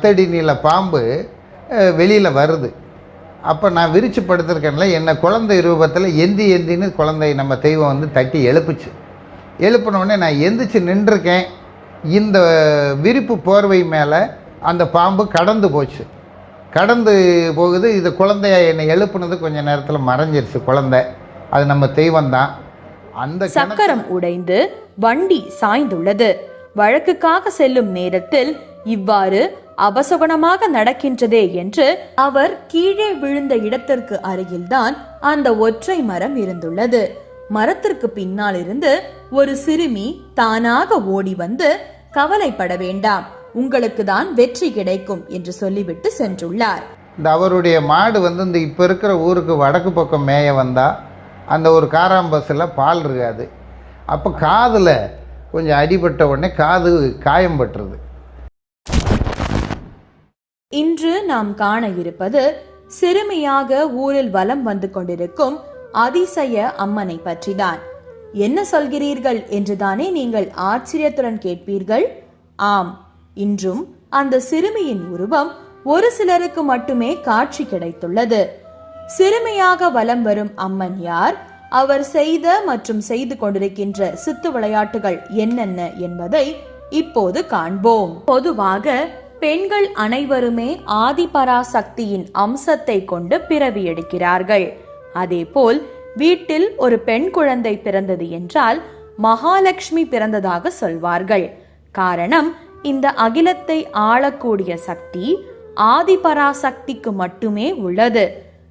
பத்தடி நீள பாம்பு வெளியில் வருது. அப்போ நான் விரிச்சு படுத்திருக்கேன்ல என்னை குழந்தை ரூபத்தில் எந்தி எந்தின்னு குழந்தை நம்ம தெய்வம் வந்து தட்டி எழுப்புச்சு. எழுப்பினோடனே நான் எந்திரிச்சு நின்றுருக்கேன். இந்த விரிப்பு போர்வை மேலே அந்த பாம்பு கடந்து போச்சு. கடந்து போகுது இது குழந்தைய என்னை எழுப்புனது கொஞ்ச நேரத்தில் மறைஞ்சிருச்சு குழந்தை. அது நம்ம தெய்வம் தான் அந்த சக்கரம் உடைந்து வண்டி சாய்ந்துள்ளது. வழக்குக்காக செல்லும் நேரத்தில் இவ்வாறு அபசகுணமாக நடக்கின்றதே என்று அவர் கீழே விழுந்த இடத்திற்கு அருகில்தான் அந்த ஒற்றை மரம் இருந்துள்ளது. மரத்திற்கு பின்னால் இருந்து ஒரு சிறுமி தானாக ஓடி வந்து கவலைப்பட வேண்டாம் உங்களுக்கு தான் வெற்றி கிடைக்கும் என்று சொல்லிவிட்டு சென்றுள்ளார். இந்த அவருடைய மாடு வந்து இந்த இப்போ இருக்கிற ஊருக்கு வடக்கு பக்கம் மேய வந்தால் அந்த ஒரு காராம்பஸில் பால் இருக்காது. அப்போ காதில் கொஞ்சம் அடிபட்ட உடனே காது காயம் பட்டுருது. இன்று நாம் காண இருப்பது சிறுமியாக ஊரில் வலம் வந்து கொண்டிருக்கும் அதிசய அம்மனை பற்றிதான். என்ன சொல்கிறீர்கள் என்றுதானே நீங்கள் ஆச்சரியத்துடன் கேட்பீர்கள்? ஆம் இன்றும் அந்த சிறுமியின் உருவம் ஒரு சிலருக்கு மட்டுமே காட்சி கிடைத்துள்ளது. சிறுமியாக வலம் வரும் அம்மன் யார்? அவர் செய்த மற்றும் செய்து கொண்டிருக்கின்ற சித்து விளையாட்டுகள் என்னென்ன என்பதை இப்போது காண்போம். பொதுவாக பெண்கள் அனைவருமே ஆதிபராசக்தியின் அம்சத்தை கொண்டு பிறவி எடுக்கிறார்கள். அதேபோல் வீட்டில் ஒரு பெண் குழந்தை பிறந்தது என்றால் மகாலட்சுமி பிறந்ததாக சொல்வார்கள். காரணம் இந்த அகிலத்தை ஆளக்கூடிய சக்தி ஆதிபராசக்திக்கு மட்டுமே உள்ளது.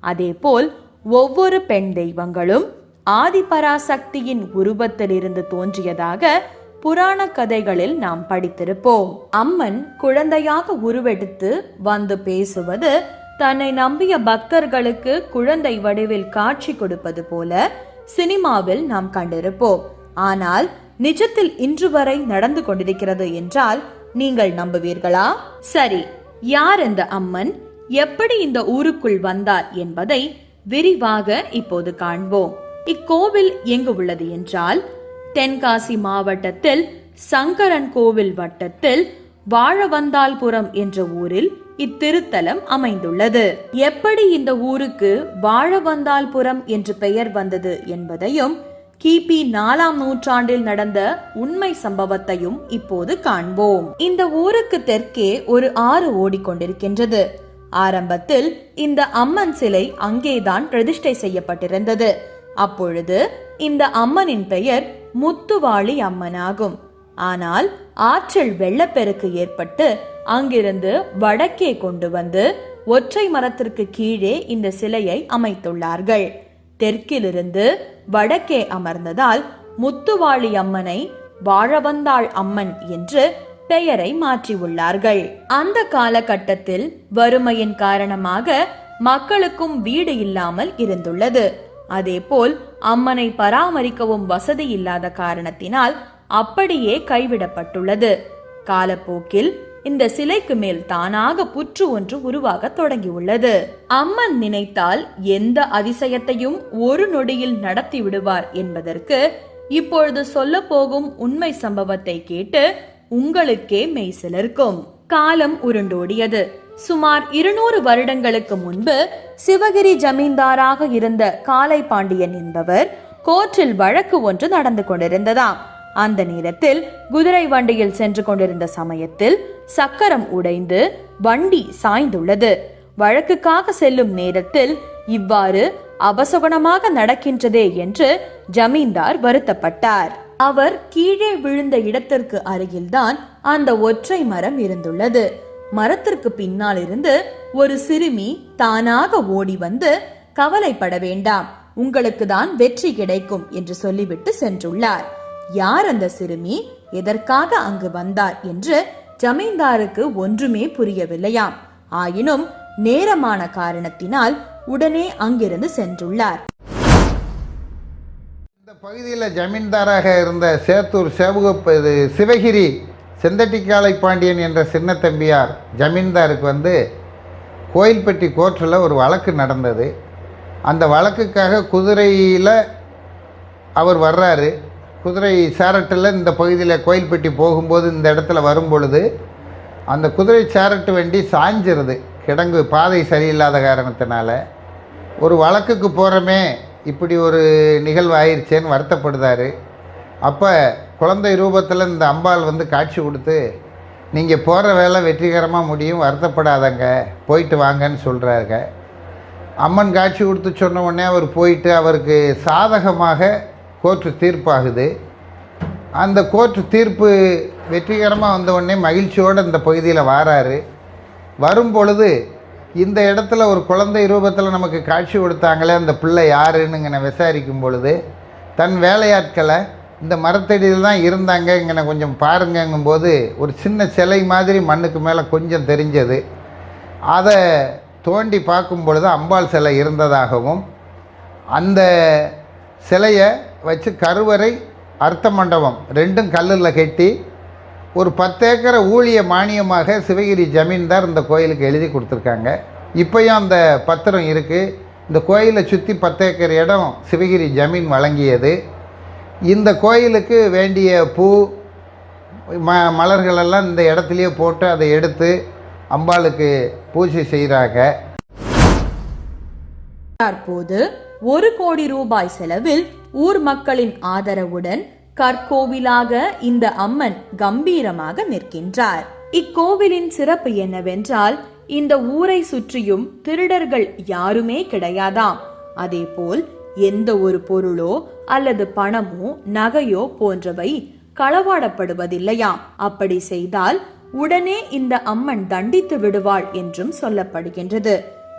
அதேபோல் ஒவ்வொரு பெண் தெய்வங்களும் ஆதிபராசக்தியின் உருவத்திலிருந்து தோன்றியதாக புராண கதைகளில் நாம் படித்திருப்போம். அம்மன் குழந்தையாக உருவெடுத்து வந்து பேசுவது தன்னை நம்பிய பக்தர்களுக்கு குழந்தை வடிவில் காட்சி கொடுப்பது போல சினிமாவில் நாம் கண்டிருப்போம். ஆனால் நிஜத்தில் இன்று வரை நடந்து கொண்டிருக்கிறது என்றால் நீங்கள் நம்புவீர்களா? சரி யார் இந்த அம்மன்? எப்படி இந்த ஊருக்குள் வந்தார் என்பதை விரிவாக இப்போது காண்போம். இக்கோவில் எங்கு உள்ளது என்றால் தென்காசி மாவட்டத்தில் சங்கரன் கோவில் வட்டத்தில் வாழவந்தாள்புரம் என்ற ஊரில் இத்திருத்தலம் அமைந்துள்ளது. எப்படி இந்த ஊருக்கு வாழவந்தாள்புரம் என்று பெயர் வந்தது என்பதையும் கிபி நாலாம் நூற்றாண்டில் நடந்த உண்மை சம்பவத்தையும் இப்போது காண்போம். இந்த ஊருக்கு தெற்கே ஒரு ஆறு ஓடிக்கொண்டிருக்கின்றது. ஆரம்பத்தில் இந்த அம்மன் சிலை அங்கேதான் பிரதிஷ்டை செய்யப்பட்டிருந்தது. அப்பொழுது இந்த அம்மனின் பெயர் முத்துவாளி அம்மனாகும். ஆனால் ஆற்றில் வெள்ளப்பெருக்கு ஏற்பட்டு அங்கிருந்து வடக்கே கொண்டு வந்து ஒற்றை மரத்திற்கு கீழே இந்த சிலையை அமைத்துள்ளார்கள். தெற்கிலிருந்து வடக்கே அமர்ந்ததால் முத்துவாளி அம்மனை வாழவந்தாள் அம்மன் என்று பெயரை மாற்றியுள்ளார்கள். அந்த காலகட்டத்தில் வறுமையின் காரணமாக மக்களுக்கும் வீடு இல்லாமல் இருந்துள்ளது. அதேபோல் அம்மனை பராமரிக்கவும் வசதி இல்லாத காரணத்தினால் அப்படியே கைவிடப்பட்டுள்ளது. காலப்போக்கில் இந்த சிலைக்கு மேல் தானாக புற்று ஒன்று உருவாக தொடங்கியுள்ளது. அம்மன் நினைத்தால் எந்த அதிசயத்தையும் ஒரு நொடியில் நடத்தி விடுவார் என்பதற்கு இப்பொழுது சொல்ல போகும் உண்மை சம்பவத்தை கேட்டு உங்களுக்கே மெய்சிலிருக்கும் காலம் உருண்டோடியது. சுமார் இருநூறு வருடங்களுக்கு முன்பு சிவகிரி ஜமீன்தாராக இருந்த காலை பாண்டியன் என்பவர் கோர்ட்டில் வழக்கு ஒன்று நடந்து கொண்டிருந்ததாம். அந்த நேரத்தில் குதிரை வண்டியில் சென்று கொண்டிருந்த சமயத்தில் சக்கரம் உடைந்து வண்டி சாய்ந்துள்ளது. வழக்குக்காக செல்லும் நேரத்தில் இவ்வாறு அபசகுணமாக நடக்கின்றதே என்று ஜமீன்தார் வருத்தப்பட்டார். அவர் கீழே விழுந்த இடத்திற்கு அருகில்தான் அந்த ஒற்றை மரம் இருந்துள்ளது. மரத்திற்கு பின்னால் இருந்து ஒரு சிறுமி தானாக ஓடி வந்து கவலைப்பட வேண்டாம் உங்களுக்கு தான் வெற்றி கிடைக்கும் என்று சொல்லிவிட்டு சென்றுள்ளார். யார் அந்த சிறுமி? எதற்காக அங்கு வந்தார் என்று ஜமீன்தாருக்கு ஒன்றுமே புரியவில்லையாம். ஆயினும் நேரமான காரணத்தினால் உடனே அங்கிருந்து சென்றுள்ளார். இந்த பகுதியில் ஜமீன்தாராக இருந்த சேத்தூர் சேவக சிவகிரி செந்தட்டிக்காலை பாண்டியன் என்ற சின்ன தம்பியார் ஜமீன்தாருக்கு வந்து கோயில்பட்டி கோர்ட்டில் ஒரு வழக்கு நடந்தது. அந்த வழக்குக்காக குதிரையில் அவர் வர்றாரு. குதிரை சேரட்டில் இந்த பகுதியில் கோயில்பட்டி போகும்போது இந்த இடத்துல வரும் பொழுது அந்த குதிரை சேரட்டு வண்டி சாஞ்சிருது. கிடங்கு பாதை சரியில்லாத காரணத்தினால. ஒரு வழக்குக்கு போகிறோமே இப்படி ஒரு நிகழ்வு ஆயிடுச்சேன்னு வருத்தப்படுதாரு. அப்போ குழந்தை ரூபத்தில் இந்த அம்பாள் வந்து காட்சி கொடுத்து நீங்கள் போகிற வேலை வெற்றிகரமாக முடியும் வருத்தப்படாதங்க போயிட்டு வாங்கன்னு சொல்கிறாருங்க அம்மன் காட்சி கொடுத்து சொன்ன உடனே அவர் போயிட்டு அவருக்கு சாதகமாக கோர்ட்டு தீர்ப்பாகுது. அந்த கோர்ட்டு தீர்ப்பு வெற்றிகரமாக வந்த உடனே மகிழ்ச்சியோடு இந்த பகுதியில் வாராரு. வரும் பொழுது இந்த இடத்துல ஒரு குழந்தை ரூபத்தில் நமக்கு காட்சி கொடுத்தாங்களே அந்த பிள்ளை யாருன்னு விசாரிக்கும் பொழுது தன் வேலையாட்களை இந்த மரத்தடியில் தான் இருந்தாங்க. இங்கே கொஞ்சம் பாருங்கங்கும்போது ஒரு சின்ன சிலை மாதிரி மண்ணுக்கு மேலே கொஞ்சம் தெரிஞ்சது. அதை தோண்டி பார்க்கும் பொழுது அம்பாள் சிலை இருந்ததாகவும் அந்த சிலையை வச்சு கருவறை அர்த்த மண்டபம் ரெண்டும் கல்லில் கட்டி ஒரு பத்து ஏக்கரை ஊழிய மானியமாக சிவகிரி ஜமீன்தார் இந்த கோயிலுக்கு எழுதி கொடுத்துருக்காங்க. இப்போயும் அந்த பத்திரம் இருக்குது இந்த கோயிலை சுற்றி பத்து ஏக்கர் இடம் சிவகிரி ஜமீன் வழங்கியது. இந்த கோயிலுக்கு வேண்டிய பூ ம மலர்களெல்லாம் இந்த இடத்துலையே போட்டு அதை எடுத்து அம்பாளுக்கு பூஜை செய்கிறாங்க. தற்போது ஒரு கோடி ரூபாய் செலவில் ஊர் மக்களின் ஆதரவுடன் கற்கோவிலாக இந்த அம்மன் கம்பீரமாக நிற்கின்றார். இக்கோவிலின் சிறப்பு என்னவென்றால் இந்த ஊரை சுற்றியும் திருடர்கள் யாருமே கிடையாதாம். அதேபோல் எந்த ஒரு பொருளோ அல்லது பணமோ நகையோ போன்றவை களவாடப்படுவதில்லையாம். அப்படி செய்தால் உடனே இந்த அம்மன் தண்டித்து விடுவாள் என்றும் சொல்லப்படுகின்றது.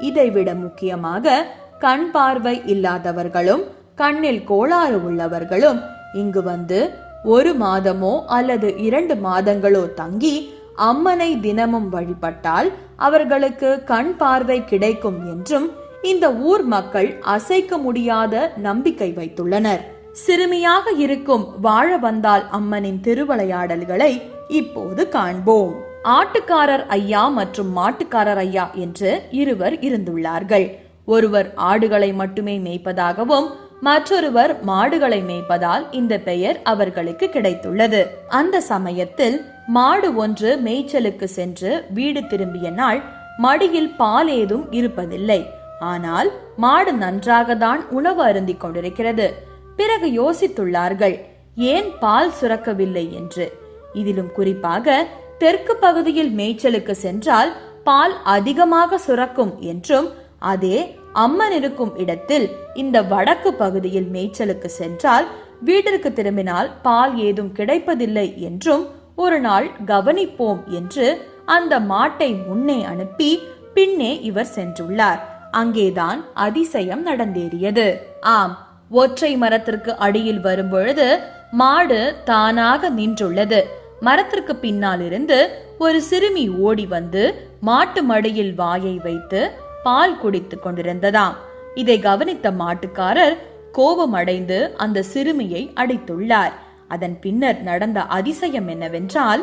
இதைவிட முக்கியமாக கண் பார்வை இல்லாதவர்களும் கண்ணில் கோளாறு உள்ளவர்களும் இங்கு வந்து ஒரு மாதமோ அல்லது இரண்டு மாதங்களோ தங்கி அம்மனை தினமும் வழிபட்டால் அவர்களுக்கு கண் பார்வை கிடைக்கும் என்றும் இந்த ஊர் மக்கள் அசைக்க முடியாத நம்பிக்கை வைத்துள்ளனர். சிறுமியாக இருக்கும் வாழ வந்தால் அம்மனின் திருவிளையாடல்களை இப்போது காண்போம். ஆட்டுக்காரர் ஐயா மற்றும் மாட்டுக்காரர் ஐயா என்று இருவர் இருந்துள்ளார்கள். ஒருவர் ஆடுகளை மட்டுமே மேய்ப்பதாகவும் மற்றொருவர் மாடுகளை மேய்ப்பதால் இந்த பெயர் அவர்களுக்கு கிடைத்துள்ளது. அந்த சமயத்தில் மாடு ஒன்று மேய்ச்சலுக்கு சென்று வீடு திரும்பிய நாள் மடியில் பால் ஏதும் இருப்பதில்லை. ஆனால் மாடு நன்றாக தான் உணவு அருந்திக் கொண்டிருக்கிறது. பிறகு யோசித்துள்ளார்கள் ஏன் பால் சுரக்கவில்லை என்று? இதிலும் குறிப்பாக தெற்கு பகுதியில் மேய்ச்சலுக்கு சென்றால் பால் அதிகமாக சுரக்கும் என்றும் அதே அம்மன் இருக்கும் இடத்தில் இந்த வடக்கு பகுதியில் மேய்ச்சலுக்கு சென்றால் வீட்டிற்கு திரும்பினால் பால் ஏதும் கிடைப்பதில்லை என்றும் ஒரு நாள் கவனிப்போம் என்று அந்த மாட்டை முன்னே அனுப்பி பின்னே இவர் சென்றுள்ளார். அங்கேதான் அதிசயம் நடந்தேறியது. ஆம் ஒற்றை மரத்திற்கு அடியில் வரும்பொழுது மாடு தானாக நின்றுள்ளது. மரத்திற்கு பின்னால் இருந்து ஒரு சிறுமி ஓடி வந்து மாட்டு மடியில் வாயை வைத்து பால் குடித்துக் கொண்டிருந்ததாம். இதை கவனித்த மாட்டுக்காரர் கோபமடைந்து அந்த சிறுமியை அடித்துள்ளார். அதன் பின்னர் நடந்த அதிசயம் என்னவென்றால்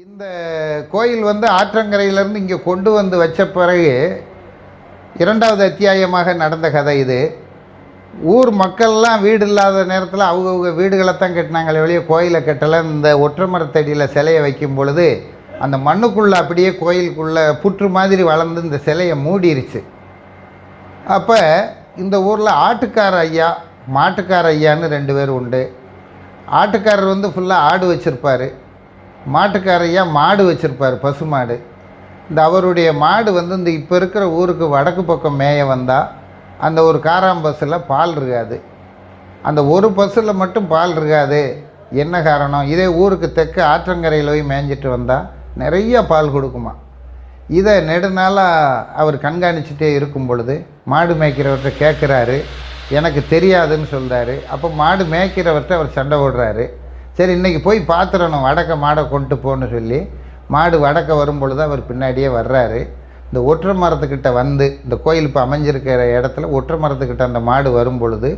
இந்த கோயில் வந்து ஆற்றங்கரையிலேருந்து இங்கே கொண்டு வந்து வச்ச பிறகு இரண்டாவது அத்தியாயமாக நடந்த கதை இது. ஊர் மக்கள்லாம் வீடு இல்லாத நேரத்தில் அவங்கவுங்க வீடுகளை தான் கட்டினாங்களே வெளியே கோயிலை கட்டலை. இந்த ஒற்றை மரத்தடியில் சிலையை வைக்கும் பொழுது அந்த மண்ணுக்குள்ளே அப்படியே கோயிலுக்குள்ளே புற்று மாதிரி வளர்ந்து இந்த சிலையை மூடிருச்சு. அப்போ இந்த ஊரில் ஆட்டுக்கார ஐயா மாட்டுக்கார ஐயான்னு ரெண்டு பேர் உண்டு. ஆட்டுக்காரர் வந்து ஃபுல்லாக ஆடு வச்சுருப்பார். மாட்டுக்காரையாக மாடு வச்சுருப்பார் பசு மாடு. இந்த அவருடைய மாடு வந்து இந்த இப்போ இருக்கிற ஊருக்கு வடக்கு பக்கம் மேய வந்தால் அந்த ஒரு காராம் பஸ்ஸில் பால் இருக்காது அந்த ஒரு பஸ்ஸில் மட்டும் பால் இருக்காது என்ன காரணம்? இதே ஊருக்கு தெற்கு ஆற்றங்கரையில் போய் மேய்ஞ்சிட்டு வந்தால் நிறைய பால் கொடுக்குமா? இதை நெடுநாளாக அவர் கண்காணிச்சிட்டே இருக்கும் பொழுது மாடு மேய்க்கிறவர்கிட்ட கேட்குறாரு எனக்கு தெரியாதுன்னு சொல்கிறாரு அப்போ மாடு மேய்க்கிறவர்கிட்ட அவர் சண்டை போடுறாரு. சரி இன்றைக்கி போய் பார்த்துடணும் வடக்க மாடை கொண்டு போன்னு சொல்லி மாடு வடக்க வரும்பொழுது அவர் பின்னாடியே வர்றாரு. இந்த ஒற்றை மரத்துக்கிட்ட வந்து இந்த கோயில் இப்போ அமைஞ்சிருக்கிற இடத்துல ஒற்றை மரத்துக்கிட்ட அந்த மாடு வரும் பொழுது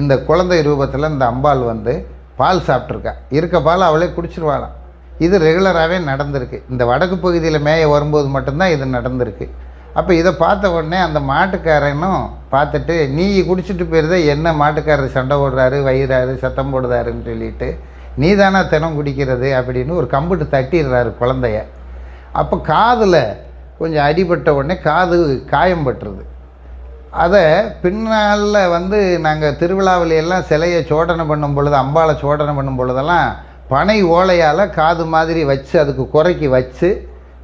இந்த குழந்தை ரூபத்தில் இந்த அம்பாள் வந்து பால் சாப்பிட்ருக்கா இருக்க பால் அவளே குடிச்சிருவாளாம் இது ரெகுலராகவே நடந்திருக்கு. இந்த வடக்கு பகுதியில் மேய வரும்போது மட்டும்தான் இது நடந்திருக்கு. அப்போ இதை பார்த்த உடனே அந்த மாட்டுக்காரனும் பார்த்துட்டு நீ குடிச்சிட்டு போயிருந்தே என்ன மாட்டுக்காரர் சண்டை போடுறாரு வயிறாரு சத்தம் போடுறாருன்னு சொல்லிட்டு நீ தானே தினம் குடிக்கிறது அப்படின்னு ஒரு கம்புட்டு தட்டிடுறாரு குழந்தைய. அப்போ காதில் கொஞ்சம் அடிபட்ட உடனே காது காயம் பட்டுருது. அதை பின்னால் வந்து நாங்கள் திருவிழாவில் எல்லாம் சிலையை சோதனை பண்ணும் பொழுது அம்பாளை சோதனை பண்ணும் பொழுதெல்லாம் பனை ஓலையால் காது மாதிரி வச்சு அதுக்கு குறைக்கி வச்சு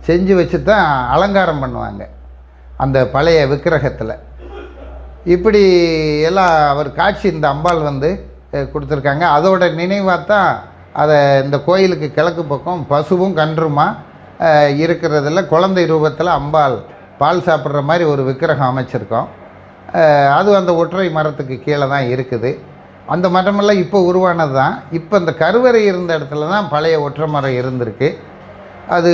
செஞ்சு வச்சு தான் அலங்காரம் பண்ணுவாங்க அந்த பழைய விக்கிரகத்தில். இப்படி எல்லாம் அவர் காட்சி இந்த அம்பாள் வந்து கொடுத்துருக்காங்க. அதோட நினைவாக தான் அதை இந்த கோயிலுக்கு கிழக்கு பக்கம் பசுவும் கன்றுமா அஹ், இருக்கிறதுல குழந்தை ரூபத்தில் அம்பாள் பால் சாப்பிட்ற மாதிரி ஒரு விக்கிரகம் அமைச்சிருக்கோம். அது அந்த ஒற்றை மரத்துக்கு கீழே தான் இருக்குது. அந்த மரமெல்லாம் இப்போ உருவானது தான் இப்போ இந்த கருவறை இருந்த இடத்துல தான் பழைய ஒற்றை மரம் இருந்திருக்கு. அது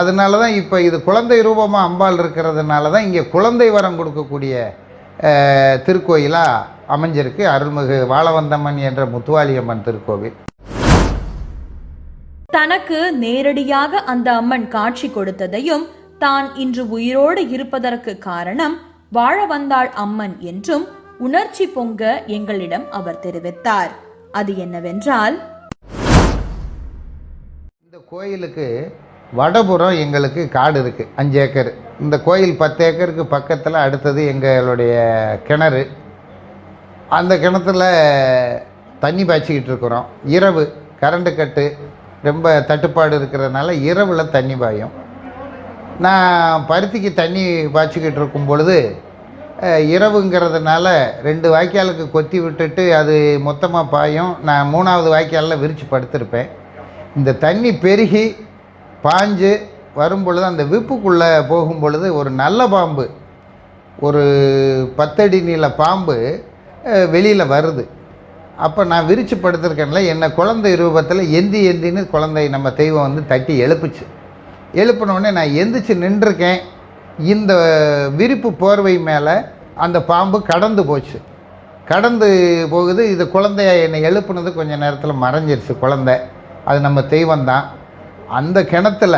அதனால தான் இப்போ இது குழந்தை ரூபமாக அம்பாள் இருக்கிறதுனால தான் இங்கே குழந்தை வரம் கொடுக்கக்கூடிய திருக்கோயிலாக அமைஞ்சிருக்கு. அருள்மிகு வாழவந்தம்மன் என்ற முத்துவாளியம்மன் திருக்கோவில். தனக்கு நேரடியாக அந்த அம்மன் காட்சி கொடுத்ததையும் தான் இன்று உயிரோடு இருப்பதற்கு காரணம் வாழ வந்தாள் அம்மன் என்றும் உணர்ச்சி பொங்க எங்களிடம் அவர் தெரிவித்தார். அது என்னவென்றால் இந்த கோயிலுக்கு வடபுறம் எங்களுக்கு காடு இருக்குது அஞ்சு ஏக்கர். இந்த கோயில் பத்து ஏக்கருக்கு பக்கத்தில் அடுத்தது எங்களுடைய கிணறு. அந்த கிணத்துல தண்ணி பாய்ச்சிக்கிட்டு இருக்கிறோம். இரவு கரண்ட் கட்டு ரொம்ப தட்டுப்பாடு இருக்கிறதுனால இரவில் தண்ணி பாயும். நான் பருத்திக்கு தண்ணி பாய்ச்சிக்கிட்டு இருக்கும் பொழுது இரவுங்கிறதுனால ரெண்டு வாய்க்காலுக்கு கொத்தி விட்டுட்டு அது மொத்தமாக பாயும். நான் மூணாவது வாய்க்காலில் விரித்து படுத்திருப்பேன். இந்த தண்ணி பெருகி பாஞ்சு வரும் பொழுது அந்த விப்புக்குள்ளே போகும் பொழுது ஒரு நல்ல பாம்பு ஒரு பத்தடி நீள பாம்பு வெளியில் வருது. அப்போ நான் விரித்து படுத்திருக்கேன்ல என்னை குழந்தை ரூபத்தில் எந்தி எந்தின்னு குழந்தை நம்ம தெய்வம் வந்து தட்டி எழுப்புச்சு. எழுப்பினோடனே நான் எந்திரிச்சு நின்றுருக்கேன். இந்த விரிப்பு போர்வை மேலே அந்த பாம்பு கடந்து போச்சு. கடந்து போகுது இது குழந்தைய என்னை எழுப்புனது கொஞ்சம் நேரத்தில் மறைஞ்சிருச்சு குழந்தை. அது நம்ம தெய்வம் தான். அந்த கிணத்துல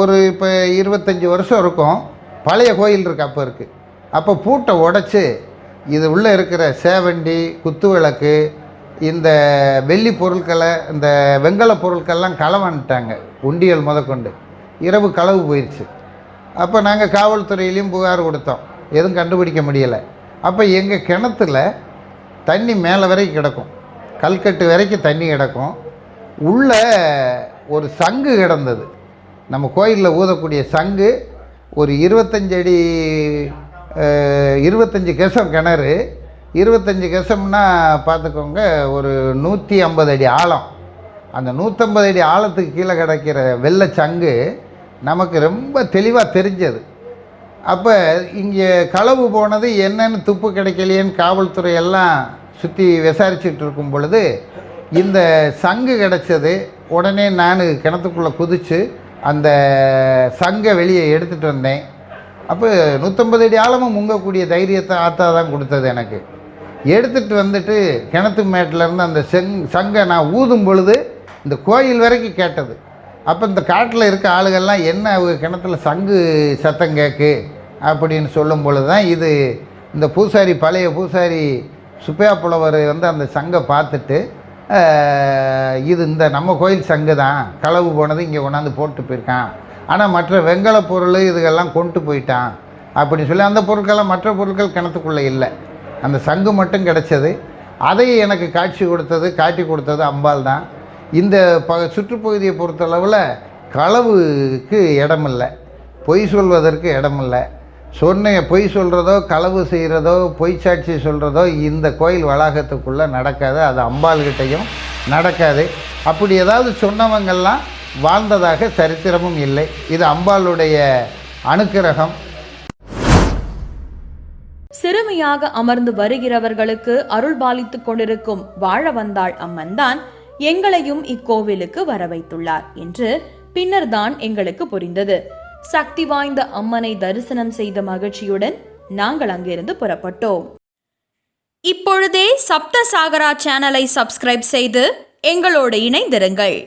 ஒரு இப்போ இருபத்தஞ்சி வருஷம் இருக்கும். பழைய கோயில் இருக்கு அப்போ இருக்குது அப்போ பூட்டை உடைச்சி இது உள்ளே இருக்கிற சேவண்டி குத்து விளக்கு இந்த வெள்ளி பொருட்களை இந்த வெங்கல பொருட்கள்லாம் களவான்ட்டாங்க உண்டியல் முதற்கொண்டு. இரவு களவு போயிடுச்சு அப்போ நாங்கள் காவல்துறையிலையும் புகார் கொடுத்தோம். எதுவும் கண்டுபிடிக்க முடியலை. அப்போ எங்கள் கிணத்துல தண்ணி மேலே வரைக்கும் கிடக்கும். கல்கட்டு வரைக்கும் தண்ணி கிடக்கும். உள்ள ஒரு சங்கு கிடந்தது. நம்ம கோயிலில் ஊதக்கூடிய சங்கு ஒரு இருபத்தஞ்சடி அடி இருபத்தஞ்சி கெசம் கிணறு. இருபத்தஞ்சி கெசம்னா பார்த்துக்கோங்க ஒரு நூற்றி ஐம்பது அடி ஆழம். அந்த நூற்றம்பது அடி ஆழத்துக்கு கீழே கிடைக்கிற வெள்ளை சங்கு நமக்கு ரொம்ப தெளிவாக தெரிஞ்சது. அப்போ இங்கே களவு போனது என்னென்னு துப்பு கிடைக்கலையேன்னு காவல்துறை எல்லாம் சுற்றி விசாரிச்சுட்டு இருக்கும் பொழுது இந்த சங்கு கிடச்சது. உடனே நான் கிணத்துக்குள்ளே குதித்து அந்த சங்கை வெளியே எடுத்துகிட்டு வந்தேன். அப்போ நூற்றம்பது அடி ஆழமும் முங்கக்கூடிய தைரியத்தை ஆத்தா தான் கொடுத்தது எனக்கு. எடுத்துகிட்டு வந்துட்டு கிணத்து மேட்டிலேருந்து அந்த செங் சங்கை நான் ஊதும் பொழுது இந்த கோயில் வரைக்கும் கேட்டது. அப்போ இந்த காட்டில் இருக்க ஆளுகள்லாம் என்ன கிணத்துல சங்கு சத்தம் கேட்கு அப்படின்னு சொல்லும் பொழுது தான் இது இந்த பூசாரி பழைய பூசாரி சுப்பையா புலவர் வந்து அந்த சங்கை பார்த்துட்டு இது இந்த நம்ம கோயில் சங்கு தான் களவு போனது இங்கே கொண்டாந்து போட்டு போயிருக்கான். ஆனால் மற்ற வெங்கல பொருள் இதுகெல்லாம் கொண்டு போயிட்டான் அப்படின்னு சொல்லி அந்த பொருட்கள்லாம் மற்ற பொருட்கள் கிணத்துக்குள்ளே இல்லை. அந்த சங்கு மட்டும் கிடச்சது. அதை எனக்கு காட்சி கொடுத்தது காட்டி கொடுத்தது அம்பாள் தான். இந்த ப சுற்றுப்பகுதியை பொறுத்தளவில் களவுக்கு இடமில்லை. பொய் சொல்வதற்கு இடமில்லை. சொன்ன பொய் சொல்கிறதோ களவு செய்கிறதோ பொய் சாட்சி சொல்கிறதோ இந்த கோயில் வளாகத்துக்குள்ளே நடக்காது. அது அம்பாள்கிட்டையும் நடக்காது. அப்படி ஏதாவது சொன்னவங்கள்லாம் வாழ்ந்ததாக சரித்திரமும் இல்லை. இது அம்பாளுடைய அனுக்கிரகம். சிறுமியாக அமர்ந்து வருகிறவர்களுக்கு அருள் பாலித்துக் கொண்டிருக்கும் வாழ வந்தாள் அம்மன் தான் எங்களையும் இக்கோவிலுக்கு வர வைத்துள்ளார் என்று பின்னர்தான் எங்களுக்கு புரிந்தது. சக்தி வாய்ந்த அம்மனை தரிசனம் செய்த மகிழ்ச்சியுடன் நாங்கள் அங்கிருந்து புறப்பட்டோம். இப்பொழுதே சப்த சாகரா சேனலை சப்ஸ்கிரைப் செய்து எங்களோடு இணைந்திருங்கள்.